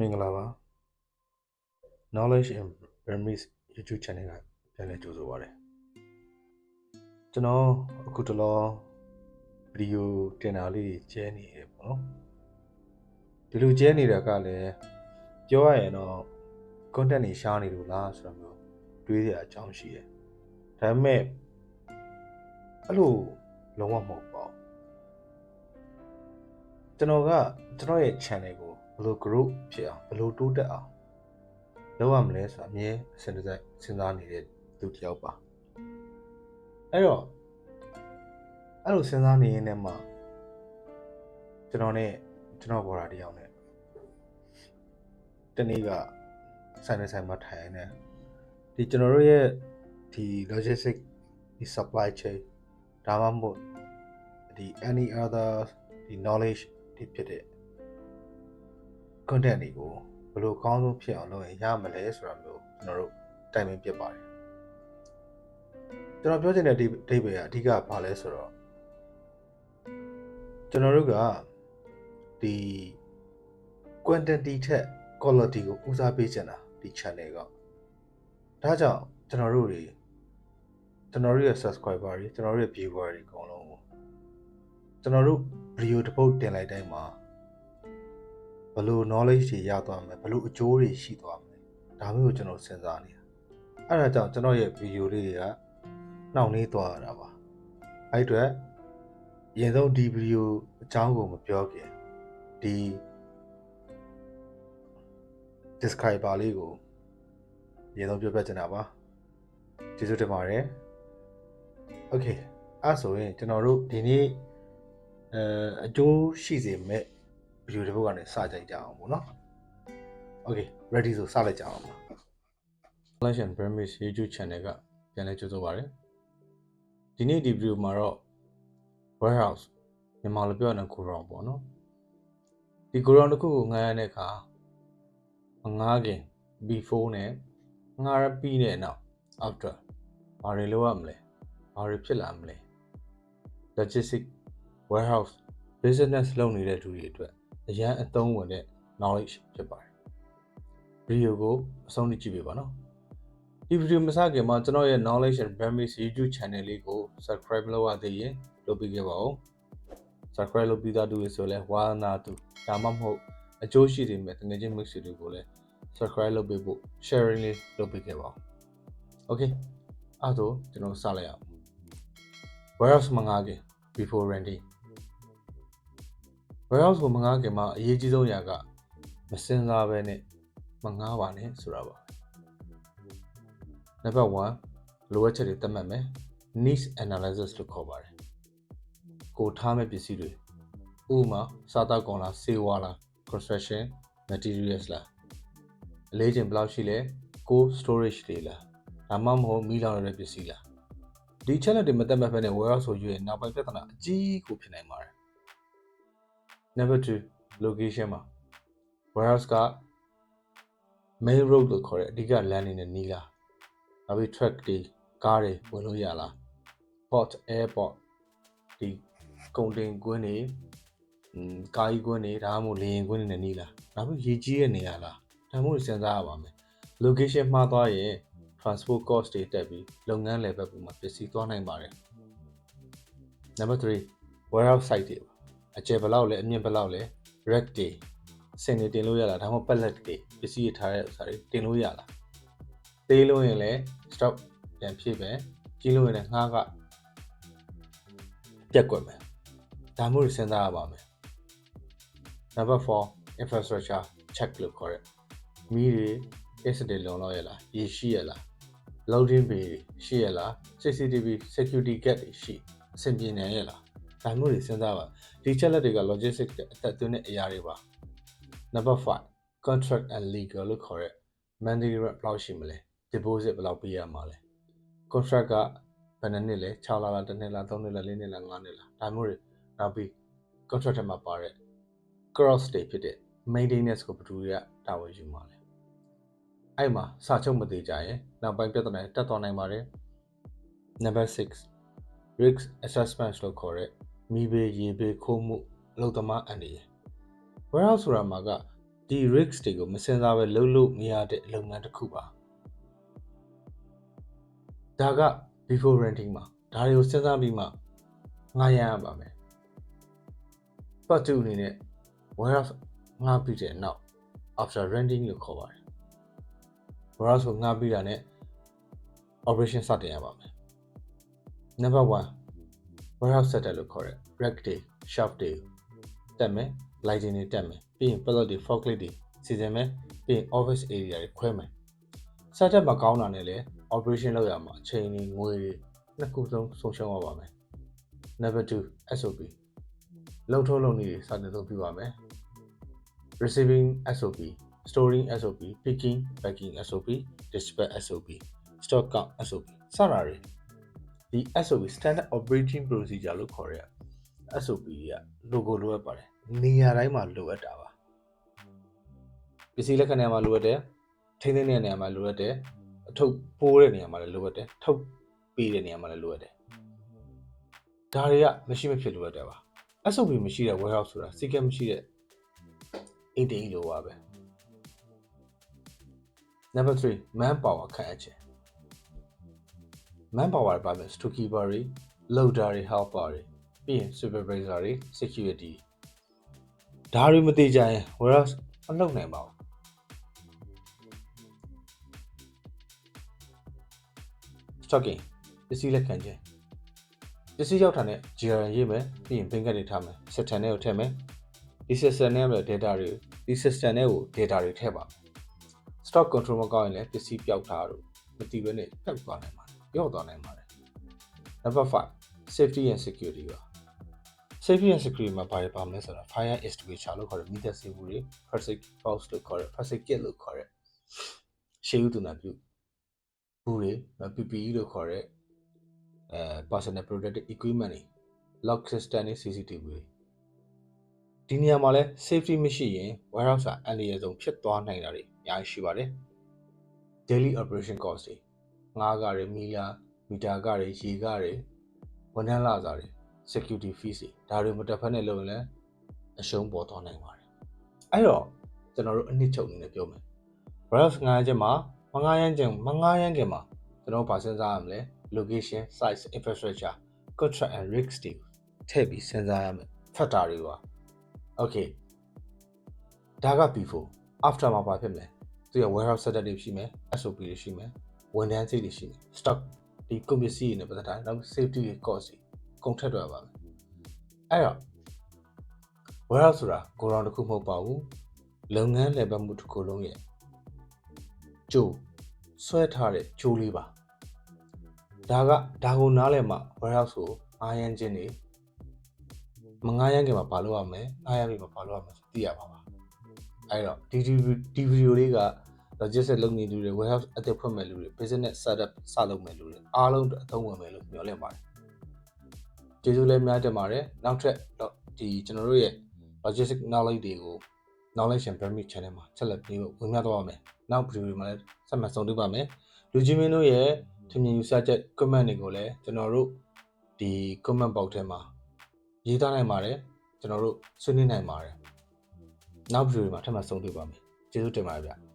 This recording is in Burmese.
မင်္ဂလာပါ knowledge in Burmese YouTube channel ကပြန်လည်ကြိုဆိုပါရစေကျွန်တော်အခုတလောဗီဒီယိုတင်တာလေးကျဲနေရပေါ့နော်ဒီလိုကျဲနေတာကလည်းပြောရရင်တော့ content တွေရှားနေလို့လားဆိုတော့မျိုးတွေးရအကြောင်းရှိတယ်ဒါပေမဲ့အဲ့လိုလုံးဝမဟုတ်ပါဘူးကျွန်တော်ကကျွန်တော်ရဲ့ channel ကို ဘယ်လို group ဖြစ်အောင်ဘယ်လိုတိုးတက်အောင်လုပ်ရမလဲဆိုတာအမြဲအစဉ်တစိုက်စဉ်းစားနေတဲ့သူတစ်ယောက်ပါအဲ့တော့အဲ့လိုစဉ်းစားနေရင်းနဲ့မှကျွန်တော်နဲ့ကျွန်တော်ဘော်ဒါတစ်ယောက်နဲ့တနေ့ကဆိုင်နေဆိုင်မှာထိုင်နေဒီကျွန်တော်တို့ရဲ့ဒီ logistic ဒီ supply chain ဒါမှမဟုတ်ဒီ any other ဒီ knowledge ဒီဖြစ်တဲ့ content တွေကိုဘယ်လိုအကောင်းဆုံးဖြစ်အောင်လုပ်ရင်ရမလဲဆိုတာမျိုးကျွန်တော်တို့တိုင်ပင်ပြပါတယ်ကျွန်တော်ပြောချင်တဲ့ဒီအဓိပ္ပာယ်ကအဓိကဘာလဲဆိုတော့ကျွန်တော်တို့ကဒီ quantity ထက် quality ကိုဦးစားပေးချင်တာဒီ channel ကဒါကြောင့်ကျွန်တော်တို့တွေကျွန်တော်တို့ရဲ့ subscriber တွေကျွန်တော်တို့ရဲ့ viewer တွေအကုန်လုံးကိုကျွန်တော်တို့ video တစ်ပုတ်တင်လိုက်တိုင်းမှာ ဘယ်လို knowledge တွေရသွားမလဲဘယ်လိုအကျိုးတွေရှိသွားမလဲဒါမျိုးကိုကျွန်တော်စဉ်းစားနေတာအဲ့ဒါကြောင့်ကျွန်တော်ရဲ့ video လေးတွေကနှောင့်နှေးသွားရတာပါအဲ့အအတွက်အရင်ဆုံးဒီ video အကြောင်းကိုမပြောခင်ဒီ describer လေးကိုအရင်ဆုံးပြောပြချင်တာပါကျေးဇူးတင်ပါတယ် okay အဲ့ဆိုရင်ကျွန်တော်တို့ဒီနေ့အဲအကျိုးရှိစေမဲ့ video တစ်ပုဒ်ကနေစကြိုက်ကြအောင်ပေါ့နော် okay ready ဆိုစလိုက်ကြအောင်ပါ Collection Burmese YouTube channel ကပြန်လဲကြိုဆိုပါရစေဒီနေ့ဒီ video မှာတော့ warehouse မြန်မာလိုပြောရင်ကိုရောင်ပေါ့နော်ဒီကိုရောင်တစ်ခုကိုငှားရတဲ့အခါမငှားခင် before နဲ့ငှားရပြီးတဲ့နောက် after ဘာတွေလုပ်ရမလဲဘာတွေဖြစ်လာမလဲ logistic warehouse business လုပ်နေတဲ့သူတွေအတွက် အရန်အသုံးဝင်တဲ့ knowledge ဖြစ်ပါတယ်ဗီဒီယိုကိုအဆုံးထိကြည့်ပေးပါနော်ဒီဗီဒီယိုမစခင်မှာကျွန်တော်ရဲ့ knowledge and Burmese YouTube channel လေးကို subscribe လုပ်ရသေးရင်လုပ်ပေးခဲ့ပါဦး subscribe လုပ်ပြီးသားသူတွေဆိုလဲဝါနာသူဒါမှမဟုတ်အကျိုးရှိနေမဲ့တကယ်ချင်း mix တွေကိုလည်း subscribe လုပ်ပေးဖို့ sharing လေးလုပ်ပေးခဲ့ပါဦး okay အဲ့တော့ကျွန်တော်စလိုက်အောင် warehouse မှာငါခင် before renting warehouse ကိုမငားခင်မှာအရေးကြီးဆုံးအရာကမစင်စားပဲနဲ့မငားပါနဲ့ဆိုတာပါနံပါတ်1လိုအပ်ချက်တွေသတ်မှတ်မယ် needs analysis လို့ခေါ်ပါတယ်ကိုထားမဲ့ပစ္စည်းတွေဥပမာစားတောက်ကုန်လားဆေးဝါးလား construction materials လားအလေးချိန်ဘယ်လောက်ရှိလဲကို storage တွေလားဒါမှမဟုတ်မီးလောင်ရတဲ့ပစ္စည်းလားဒီ challenge တွေမသက်မှတ်ဘဲနဲ့ warehouse ဆိုရွေးနောက်ပိုင်းပြဿနာအကြီးကိုဖြစ်နိုင်ပါတယ် number 2 location မှာ warehouse က main road လို့ခေါ်တဲ့အဓိကလမ်းနေနဲ့နီးလားနောက်ပြီး truck တွေကားတွေဝင်လို့ရလား port airport ဒီကုန်တင်ကွင်းတွေอืมကားကြီးကွင်းတွေဒါမှမဟုတ်လေယာဉ်ကွင်းတွေနဲ့နီးလားနောက်ပြီးရေကြီးတဲ့နေရာလားဒါမှမဟုတ်စဉ်းစားရပါမယ် location မှားသွားရင် transport cost တွေတက်ပြီးလုပ်ငန်းလည်ပတ်ပုံမှာပစ္စည်းသွားနိုင်ပါတယ် number 3 warehouse site တွေပါ အကျယ်ဘယ်လောက်လဲအမြင့်ဘယ်လောက်လဲ rack တွေစင်တွေတင်လို့ရလားဒါမှမဟုတ် pallet တွေပစ္စည်းတွေထားတဲ့ဥစ္စာတွေတင်လို့ရလားသေးလို့ရင်လည်း stock ပြန်ဖြည့်ပဲကြီးလို့ရင်လည်းငှားကပြက်ကွက်မယ်ဒါမျိုးတွေစဉ်းစားရပါမယ် number 4 infrastructure check လို့ခေါ်တဲ့မီးတွေ asset တွေလုံလောက်ရလားရေရှိရလား loading bay တွေရှိရလား CCTV security gate တွေရှိအဆင်ပြေနေရလား ဒါမျိုးတွေစဉ်းစားပါဒီချက်လက်တွေက logistics အသက်သွင်းတဲ့အရာတွေပါ number 5 contract and legal လို့ခေါ်တဲ့ monthly rent ဘယ်လောက်ရှိမလဲ deposit ဘယ်လောက်ပေးရမှာလဲ contract ကဘယ်နှစ်နှစ်လဲ6လလား1နှစ်လား3နှစ်လား4နှစ်လား5နှစ်လားဒါမျိုးတွေနောက်ပြီး contract ထဲမှာပါတဲ့ cross တွေဖြစ်တဲ့ maintenance ကိုဘယ်သူတွေကတာဝန်ယူမှာလဲအဲ့မှာစာချုပ်မသေးကြရင်နောက်ပိုင်းပြဿနာတွေတက်သွားနိုင်ပါတယ် number 6 risk assessment လို့ခေါ်တဲ့ မိဘေးရေဘေးခိုးမှုအလုပ်သမားအန္တရာယ် warehouse ဆိုတာမှာကဒီ risk တွေကိုမစင်စားပဲလုပ်လို့မရတဲ့လုပ်ငန်းတစ်ခုပါဒါက before renting မှာဒါတွေကိုစဉ်းစားပြီးမှငှားရမ်းရပါမယ် part 2အနေနဲ့ warehouse ငှားပြီးတဲ့နောက် after renting လို့ခေါ်ပါတယ် warehouse ကိုငှားပြီးတာနဲ့ operation စတင်ရပါမယ် number 1 warehouse setup လို့ခေါ်တဲ့ rack day shelf day တက်မယ် lighting တွေတက်မယ်ပြီးရင် pallet တွေ forklift တွေစီစဉ်မယ်ပြီးရင် office area တွေခွဲမယ် setup မကောင်းတာနဲ့လည်း operation လုပ်ရမှာအချိန်တွေငွေတွေနှစ်ခုလုံးဆုံးရှုံးရပါမယ် number 2 SOP လုံထုံးလုံနည်းတွေစတင်သုံးပြပါမယ် receiving SOP storing SOP picking packing SOP dispatch SOP stock count SOP စတာတွေ ဒီ SOP standard operating procedure လို့ခေါ်ရတဲ့ SOP တွေက logo လိုအပ်ပါတယ်နေရာတိုင်းမှာလိုအပ်တာပါပစ္စည်းလက်ခံနေရာမှာလိုအပ်တယ်ထိန်းသိမ်းတဲ့နေရာမှာလိုအပ်တယ်အထုပ်ပိုးတဲ့နေရာမှာလည်းလိုအပ်တယ်ထုတ်ပေးတဲ့နေရာမှာလည်းလိုအပ်တယ်ဒါတွေကမရှိမဖြစ်လိုအပ်တယ်ပါ SOP မရှိတဲ့ warehouse ဆိုတာစီကံမရှိတဲ့ ATE လိုပါပဲ number 3 man power ခန့်အပ်ခြင်း man power တွေပါမယ် storekeeper တွေ loader တွေ helper တွေပြီးရင် supervisor တွေ security ဒါတွေမသေးကြရင် warehouse မလုပ်နိုင်ပါဘူး stocking ပစ္စည်းလက်ခံခြင်းပစ္စည်းရောက်တာနဲ့ GRN ရေးမယ်ပြီးရင်ဘင်ကတ်တွေထားမယ် system ထဲကိုထည့်မယ်ဒီ system ထဲမှာ data တွေဒီ system ထဲကို data တွေထည့်ပါမယ် stock control မကောင်းရင်လည်းပစ္စည်းပျောက်တာတို့မတည်ဘဲနဲ့ပျောက်သွားနိုင်ပါတယ် ပျောက်သွားနိုင်ပါတယ် number 5 safety and security ပါ safety and security မှာဘာတွေပါမလဲဆိုတော့ fire extinguisher လို့ခေါ်တဲ့မိသက်စေဘူးတွေ first aid box လို့ခေါ်တဲ့ first aid kit လို့ခေါ်တဲ့ရှေးဥဒနာပြုဘူးတွေ PPE လို့ခေါ်တဲ့အဲ personal protective equipment တွေ lock system တွေ CCTV တွေဒီနေရာမှာလဲ safety မရှိရင် warehouse ကအန္တရာယ်ဆုံးဖြစ်သွားနိုင်တာတွေအများကြီးရှိပါတယ် daily operation cost တွေ ငားကားတွေမီလာမီတာကားတွေရေကားတွေဝန်ထမ်းလာစားတွေ security fees တွေဒါတွေမတက်ဖက်နဲ့လုပ်ရင်လည်းအရှုံးပေါ်သွားနိုင်ပါတယ်အဲ့တော့ကျွန်တော်တို့အနှစ်ချုပ်အနေနဲ့ပြောမယ် warehouse ငားခြင်းမှာမငားရမ်းခြင်းမငားရမ်းခင်မှာကျွန်တော်တို့ပါစဉ်းစားရမလဲ location size infrastructure contract and risk တွေထည့်ပြီးစဉ်းစားရမယ် factor တွေပါ okay ဒါက before after မှာဘာဖြစ်မလဲသူရ warehouse setup တွေရှိမယ် SOP တွေရှိမယ် ဝန်ထမ်းစိတ်တွေရှိမယ် stock ဒီကုန်ပစ္စည်းတွေနဲ့ပတ်သက်တာနောက် safety တွေ cost တွေကုန်ထက်တော့ပါမယ်အဲ့တော့ warehouse ဆိုတာ go round တစ်ခုမဟုတ်ပါဘူးလုပ်ငန်းလည်ပတ်မှုတစ်ခုလုံးရဲ့ကျိုးဆွဲထားတဲ့ကျိုးလေးပါဒါကဒါကိုနားလည်မှ warehouse ကိုအားရမ်းခြင်းတွေမငားရမ်းခင်မှာဘာလုပ်ရမလဲအားရမ်းပြီးမှာဘာလုပ်ရမလဲသိရပါပါအဲ့တော့ဒီဒီဗီဒီယိုလေးက logistics လုပ်နေလူတွေ warehouse အသက်ဖွင့်မဲ့လူတွေ business setup စလုပ်မဲ့လူတွေအားလုံးအသုံးဝင်မယ်လို့ပြောလင့်ပါတယ်ကျေးဇူးလည်းများတင်ပါတယ်နောက်ထပ်ဒီကျွန်တော်တို့ရဲ့ logistics knowledge တွေကို knowledge and pyramid channel မှာဆက်လက်ပြီးဝင်များတော့ပါမယ်နောက်ဗီဒီယိုတွေမှာလည်းဆက်မှဆုံတွေ့ပါမယ်လူကြီးမင်းတို့ရဲ့ထင်မြင်ယူဆချက် comment တွေကိုလည်းကျွန်တော်တို့ဒီ comment box ထဲမှာရေးသားနိုင်ပါတယ်ကျွန်တော်တို့ဆွေးနွေးနိုင်ပါတယ်နောက်ဗီဒီယိုတွေမှာထပ်မံဆုံတွေ့ပါမယ်ကျေးဇူးတင်ပါတယ်ဗျ